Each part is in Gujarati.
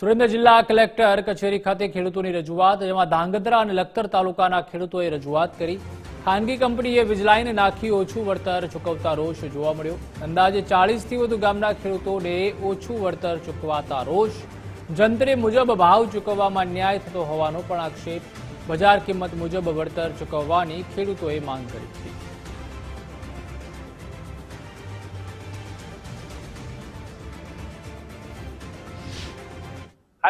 સુરેન્દ્ર જિલ્લા કલેક્ટર કચેરી ખાતે ખેડૂતોની રજૂઆત, જેમાં ધાંગધ્રા અને લખતર તાલુકાના ખેડૂતોએ રજૂઆત કરી. ખાનગી કંપનીએ વીજલાઈને નાખી ઓછું વળતર ચૂકવતા રોષ જોવા મળ્યો. અંદાજે ચાળીસથી વધુ ગામના ખેડૂતોને ઓછું વળતર ચૂકવાતા રોષ. જંત્રે મુજબ ભાવ ચૂકવવામાં ન્યાય થતો હોવાનો પણ આક્ષેપ. બજાર કિંમત મુજબ વળતર ચૂકવવાની ખેડૂતોએ માંગ કરી હતી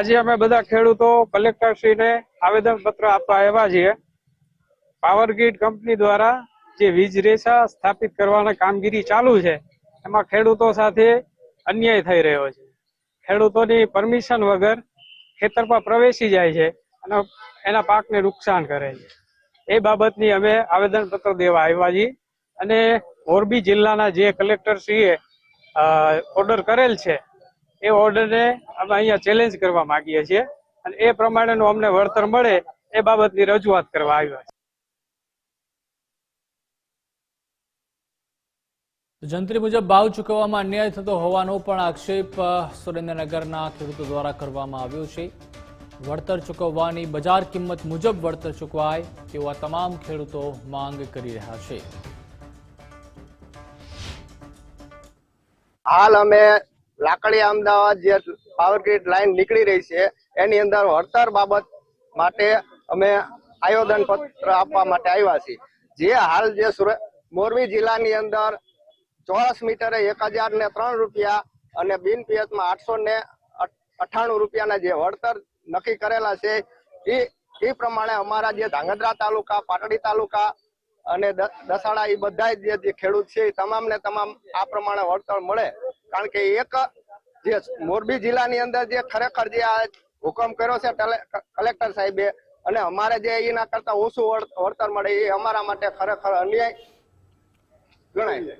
આજે અમે બધા ખેડૂતો, કલેક્ટરશ્રીને આવેદન પત્ર આપવા આવ્યા છીએ. પાવર ગ્રીડ કંપની દ્વારા જે વીજ રેસા સ્થાપિત કરવાની કામગીરી ચાલુ છે, એમાં ખેડૂતો સાથે અન્યાય થઈ રહ્યો છે. ખેડૂતોની પરમિશન વગર ખેતરમાં પ્રવેશી જાય છે અને એના પાકને નુકસાન કરે છે. એ બાબતની અમે આવેદન પત્ર દેવા આવ્યા છીએ અને મોરબી જિલ્લાના જે કલેક્ટરશ્રીએ ઓર્ડર કરેલ છે એ ઓર્ડરને અમે અહીંયા ચેલેન્જ કરવા માંગીએ છીએ. અને એ પ્રમાણેનું અમને વળતર મળે એ બાબતની રજૂઆત કરવા આવ્યા છે જંત્રી મુજબ ભાવ ચૂકવવામાં અન્યાય થતો હોવાનો પણ આક્ષેપ સુરેન્દ્રનગરના ખેડૂતો દ્વારા કરવામાં આવ્યો છે. વળતર ચૂકવવાની બજાર કિંમત મુજબ વળતર ચૂકવાય તેવા તમામ ખેડૂતો માંગ કરી રહ્યા છે. હાલ અમે લાકડી અમદાવાદ જે પાવર ગ્રીડ લાઈન નીકળી રહી છે, એની અંદર વળતર બાબત માટે અમે આયોજન પત્ર આપવા માટે આવ્યા છીએ. જે હાલ જે મોરબી જિલ્લાની અંદર ચોરસ મીટરે એક હજાર ને ત્રણ રૂપિયા અને બિન પિયતમાં આઠસો ને અઠ્ઠાણું રૂપિયાના જે વળતર નક્કી કરેલા છે, એ એ પ્રમાણે અમારા જે ધાંગધ્રા તાલુકા, પાટડી તાલુકા અને દસાડા એ બધા જે ખેડૂત છે, એ તમામને તમામ આ પ્રમાણે વળતર મળે. કારણ કે એક જે મોરબી જિલ્લાની અંદર જે ખરેખર જે આ હુકમ કર્યો છે કલેક્ટર સાહેબે, અને અમારે જે એના કરતા ઓછું વળતર મળે એ અમારા માટે ખરેખર અન્યાય ગણાય.